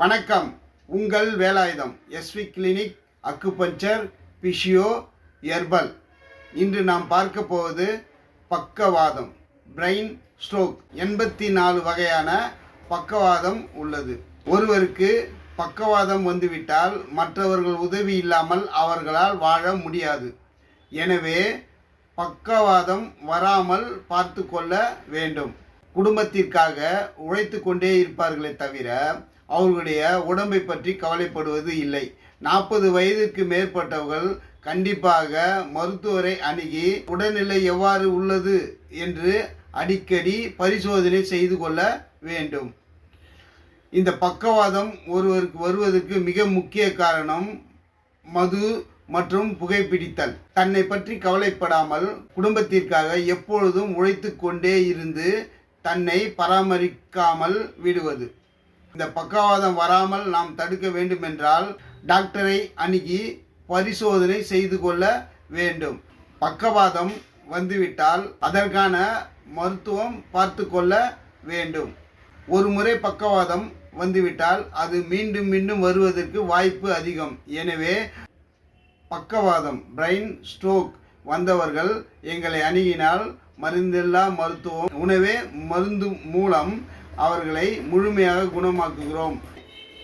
வணக்கம். உங்கள் Velayudham SV clinic acupuncture physio herbal. இன்று நாம் பார்க்க போவது பக்கவாதம் பிரெயின் ஸ்ட்ரோக். எண்பத்தி நாலு வகையான பக்கவாதம் உள்ளது. ஒருவருக்கு பக்கவாதம் வந்துவிட்டால் மற்றவர்கள் உதவி இல்லாமல் அவர்களால் வாழ முடியாது. எனவே பக்கவாதம் வராமல் பார்த்து கொள்ள வேண்டும். குடும்பத்திற்காக உழைத்து கொண்டே இருப்பார்களே தவிர அவர்களுடைய உடம்பை பற்றி கவலைப்படுவது இல்லை. நாற்பது வயதிற்கு மேற்பட்டவர்கள் கண்டிப்பாக மருத்துவரை அணுகி உடல்நிலை எவ்வாறு உள்ளது என்று அடிக்கடி பரிசோதனை செய்து கொள்ள வேண்டும். இந்த பக்கவாதம் ஒருவருக்கு வருவதற்கு மிக முக்கிய காரணம் மது மற்றும் புகைப்பிடித்தல். தன்னை பற்றி கவலைப்படாமல் குடும்பத்திற்காக எப்பொழுதும் உழைத்து கொண்டே இருந்து தன்னை பராமரிக்காமல் விடுவது. இந்த பக்கவாதம் வராமல் நாம் தடுக்க வேண்டுமென்றால் டாக்டரை அணுகி பரிசோதனை செய்து கொள்ள வேண்டும். பக்கவாதம் வந்துவிட்டால் அதற்கான மருத்துவம் பார்த்து கொள்ள வேண்டும். ஒரு முறை பக்கவாதம் வந்துவிட்டால் அது மீண்டும் மீண்டும் வருவதற்கு வாய்ப்பு அதிகம். எனவே பக்கவாதம் பிரெயின் ஸ்ட்ரோக் வந்தவர்கள் எங்களை அணுகினால் மருந்தில்லா மருத்துவம் உணவே மருந்து மூலம் அவர்களை முழுமையாக குணமாக்குகிறோம்.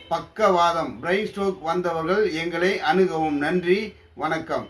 பக்கவாதம் பிரெயின் ஸ்ட்ரோக் வந்தவர்கள் எங்களை அணுகவும். நன்றி வணக்கம்.